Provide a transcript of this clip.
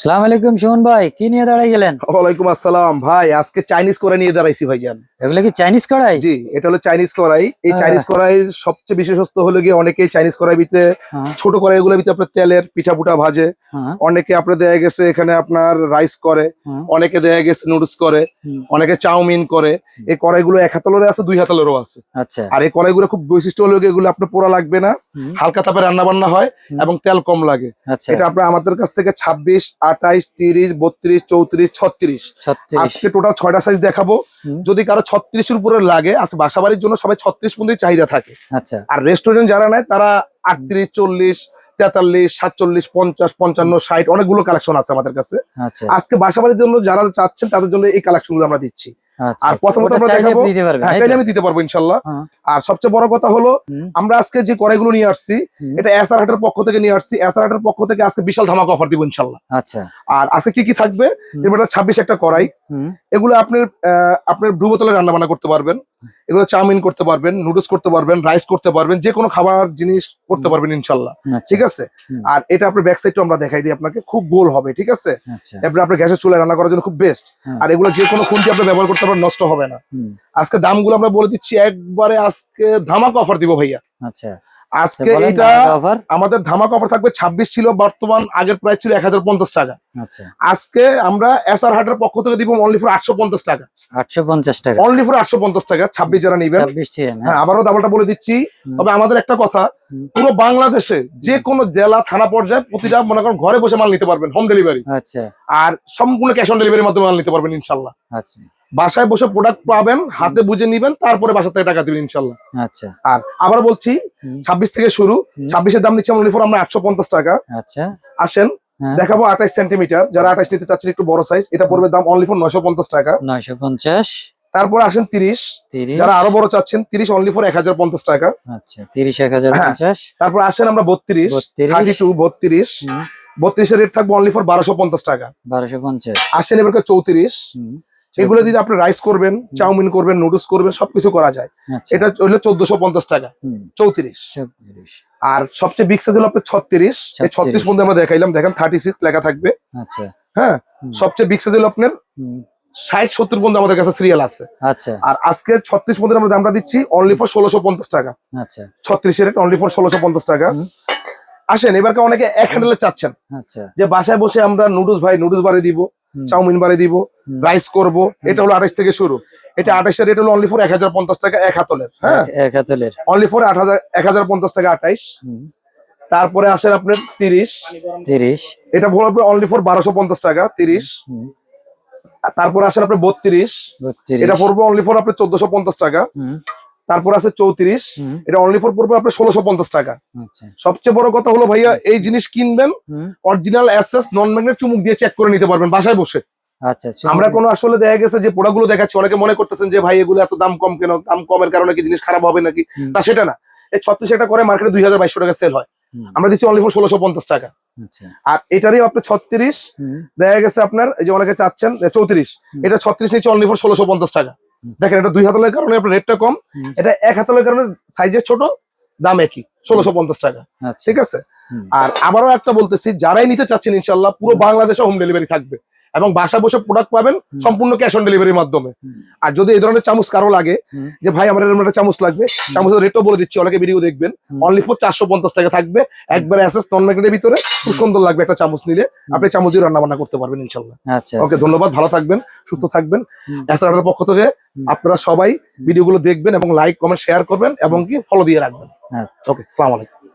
সালাম আলাইকুম সুমন ভাই কি নিয়ে দাঁড়াই গেলেন? ওয়ালাইকুম আসসালাম। ভাই আজকে চাইনিজ করে নিয়ে দাঁড়াইছি ভাইজান। এগুলো কি চাইনিজ কড়াই? জি এটা হলো চাইনিজ কড়াই। এই হ্যাঁ। চাইনিজ কড়াইয়ের সবচেয়ে বিশেষত্ব হলো গিয়ে অনেকে চাইনিজ কড়াই ভিতরে হ্যাঁ, ছোট কড়াইগুলোর ভিতরে আপনার তেলের পিঠা পুটা ভাজে। হ্যাঁ, অনেকে আপনার দেয়া গেছে এখানে আপনার রাইস করে। হ্যাঁ, অনেকে দেয়া গেছে নুডলস করে। অনেকে চাউমিন করে। এই কড়াইগুলো এক হাতালেরও আছে দুই হাতালেরও আছে। আচ্ছা। আর এই কড়াইগুলো খুব বৈশিষ্ট্য হলো এগুলো আপনার পোড়া লাগবে না। হালকা তাপে রান্না বান্না হয় এবং তেল কম লাগে। আচ্ছা। এটা আপনার আমাদের কাছ থেকে ছাব্বিশ আঠাইশ তিরিশ বত্রিশ চৌত্রিশ ছত্রিশ। আজকে টোটাল ছয়টা সাইজ দেখাবো। যদি কারও ছত্রিশের উপরে লাগে আজকে বাসাবাড়ির জন্য সবাই ছত্রিশ পর্যন্ত চাহিদা থাকে। আচ্ছা। আর রেস্টুরেন্ট যারা নেয় তারা আটত্রিশ চল্লিশ তেতাল্লিশ সাতচল্লিশ পঞ্চাশ পঞ্চান্ন ষাট অনেকগুলো কালেকশন আছে আমাদের কাছে। আচ্ছা। আজকে বাসাবাড়ির জন্য যারা চাচ্ছেন তাদের জন্য এই কালেকশনগুলো আমরা দিচ্ছি। আর প্রথমত আমরা দেখাবো- হ্যাঁ চাইলে আমি দিতে পারব ইনশাল্লাহ। হ্যাঁ, আর সবচেয়ে বড় কথা হলো আমরা আজকে যে কড়াইগুলো নিয়ে আসছি এটা এসআর হাটের পক্ষ থেকে নিয়ে আসছি। এসআর হাটের পক্ষ থেকে আজকে বিশাল ধামাকা অফার দিব ইনশাল্লাহ। আচ্ছা। আর আজকে কি কি থাকবে? যেমন ছাব্বিশ একটা কড়াই। এগুলো আপনার আপনার ব্রু বোতলে রান্না বান্না করতে পারবেন। এগুলো চাউমিন করতে পারবেন নুডলস করতে পারবেন রাইস করতে পারবেন যে কোনো খাবার জিনিস করতে পারবেন ইনশাল্লাহ। আচ্ছা, ঠিক আছে? আর এটা আপনার ব্যাক সাইডটা আমরা দেখাই দিই আপনাকে খুব গোল হবে ঠিক আছে? তারপরে আপনার গ্যাসের চুলায় রান্না করার জন্য খুব বেস্ট আর এগুলো যে কোনো খুন্তি আপনি ব্যবহার করতে পারবেন নষ্ট হবে না। আজকে দামগুলো আমরা বলে দিচ্ছি একবারে আজকে ধামাকা অফার দিব ভাইয়া। আচ্ছা। আজকে এটা আমাদের ধামাকা অফার থাকবে ছাব্বিশ ছিল বর্তমান আগের প্রাইস ছিল এক হাজার পঞ্চাশ টাকা। আচ্ছা। আজকে আমরা এসআর হাটের পক্ষ থেকে দিব অনলি ফর আটশো পঞ্চাশ টাকা। আটশো পঞ্চাশ টাকা। অনলি ফর আটশো পঞ্চাশ টাকা ছাব্বিশ যারা নিবেন। ছাব্বিশ ছিলেন হ্যাঁ। আবারও দামটা বলে দিচ্ছি। তবে আমাদের একটা কথা পুরো বাংলাদেশে যে কোনো জেলা থানা পর্যায়ে প্রতিটা মনে করেন ঘরে বসে মাল নিতে পারবেন হোম ডেলিভারি আচ্ছা। আর সম্পূর্ণ ক্যাশ অন ডেলিভারির মাধ্যমে মাল নিতে পারবেন ইনশাল্লাহ আচ্ছা। বাসায় বসে প্রোডাক্ট পাবেন হাতে বুঝে নিবেন তারপরে বাসা থেকে টাকা দিবেন ইনশাল্লাহ। আচ্ছা। আর আবার বলছি ছাব্বিশ থেকে শুরু। ছাব্বিশের দাম নিচ্ছে অনলি ফর আমরা আটশো পঞ্চাশ টাকা। আচ্ছা। আসেন হ্যাঁ। দেখাবো আঠাইশ সেন্টিমিটার যারা আঠাইশ নিতে চাচ্ছেন একটু বড় সাইজ এটা পড়বে দাম অনলি ফর নয়শো পঞ্চাশ টাকা। নয়শো পঞ্চাশ। তারপর আসেন তিরিশ। যারা আরও বড় চাচ্ছেন তিরিশ অনলি ফর এক হাজার পঞ্চাশ টাকা। আচ্ছা তিরিশ এক হাজার হ্যাঁ। পঞ্চাশ তারপর আসেন আমরা বত্রিশ থার্টি টু বত্রিশ। বত্রিশের রেট থাকবে অনলি ফর বারোশো পঞ্চাশ টাকা। বারোশো পঞ্চাশ। আসেন এবার চৌত্রিশ। এগুলো যদি আপনি রাইস করবেন চাউমিন করবেন নুডলস করবেন সবকিছু করা যায়। আচ্ছা। এটা হলো চোদ্দশো পঞ্চাশ টাকা। চৌত্রিশ। আর সবচেয়ে বিগ সাইজ হলো আপনার ছত্রিশ। এই ছত্রিশ। মধ্যে আমরা দেখাইলাম। দেখেন থার্টি সিক্স লেখা থাকবে। আচ্ছা। হ্যাঁ? সবচেয়ে বিগ সাইজ হলো আপনার ষাট সত্তর পর্যন্ত আমাদের কাছে সিরিয়াল আছে। আচ্ছা। আর আজকে ছত্রিশ মধ্যে আমরা দামটা দিচ্ছি অনলি ফর ষোলোশো পঞ্চাশ টাকা। আচ্ছা। ছত্রিশের রেট অনলি ফর ষোলোশো পঞ্চাশ টাকা। আসেন এবার অনেকে এক হ্যান্ডেলে চাচ্ছেন। আচ্ছা। যে বাসায় বসে আমরা নুডলস ভাই নুডলস বাড়ি দিব। চাউমিন বাড়ি দিব রাইস করব এটা হলো আঠাশ থেকে শুরু। এটা আঠাশের রেট হলো অনলি ফর এক হাজার পঞ্চাশ টাকা এক হাতলের হ্যাঁ? এক- এক হাতলের। অনলি ফর আট হাজার এক হাজার পঞ্চাশ টাকা আঠাইশ। তারপরে আসেন আপনার তিরিশ। তিরিশ। এটা পড়বে অনলি ফর বারোশো পঞ্চাশ টাকা তিরিশ। তারপরে আসেন আপনার বত্রিশ। এটা পড়বে অনলি ফর আপনার চোদ্দশো পঞ্চাশ টাকা। তারপর আছে চৌত্রিশ। এটা অনলি ফর পড়বে আপনার ষোলোশো পঞ্চাশ টাকা। আচ্ছা। সবচেয়ে বড় কথা হলো ভাইয়া এই জিনিস কিনবেন অরিজিনাল অ্যাসেস নন ম্যাগনেট চুমুক দিয়ে চেক করে নিতে পারবেন বাসায় বসে। আচ্ছা আমরা কোনো আসলে দেখা গেছে যে প্রোডাক্টগুলো দেখাচ্ছি অনেকে মনে করতেছেন যে ভাই এগুলো এত দাম কম কেন দাম কমের কারণে কি জিনিস খারাপ হবে নাকি? না সেটা না। এই ছত্রিশ একটা করে মার্কেটে দুই হাজার বাইশশো টাকা সেল হয়। আমরা দিচ্ছি অনলি ফর ষোলোশো পঞ্চাশ টাকা। আচ্ছা। আর এটারই আপনার ছত্রিশ দেখা গেছে আপনার এই যে অনেকে চাচ্ছেন চৌত্রিশ। এটা ছত্রিশ নিচ্ছে অনলি ফর ষোলোশো পঞ্চাশ টাকা। দেখেন এটা দুই হাতলের কারণে আপনার রেটটা কম। এটা এক হাতলের কারণে সাইজের ছোট দাম একই ষোলোশো পঞ্চাশ টাকা। আচ্ছা। ঠিক আছে? আর আবারও একটা বলতেছি যারাই নিতে চাচ্ছেন ইনশাল্লাহ পুরো বাংলাদেশে হোম ডেলিভারি থাকবে। এবং বাসা বসে প্রোডাক্ট পাবেন সম্পূর্ণ ক্যাশ অন ডেলিভারির মাধ্যমে। আর যদি এই ধরনের চামচ কারও লাগে যে ভাই আমার এরকম একটা চামচ লাগবে চামচের রেটও বলে দিচ্ছি অনেকে ভিডিও দেখবেন অনলি ফর চারশো পঞ্চাশ টাকা থাকবে। একবারে অ্যাসেস নন ম্যাগনেটের ভিতরে খুব সুন্দর লাগবে একটা চামচ নিলে। আপনি চামচ দিয়ে রান্না বান্না করতে পারবেন ইনশাল্লাহ আচ্ছা ওকে ধন্যবাদ ভালো থাকবেন সুস্থ থাকবেন। এসআর পক্ষ থেকে আপনারা সবাই ভিডিওগুলো দেখবেন এবং লাইক কমেন্ট শেয়ার করবেন এবং কি ফলো দিয়ে রাখবেন। হ্যাঁ ওকে সালাম আলাইকুম।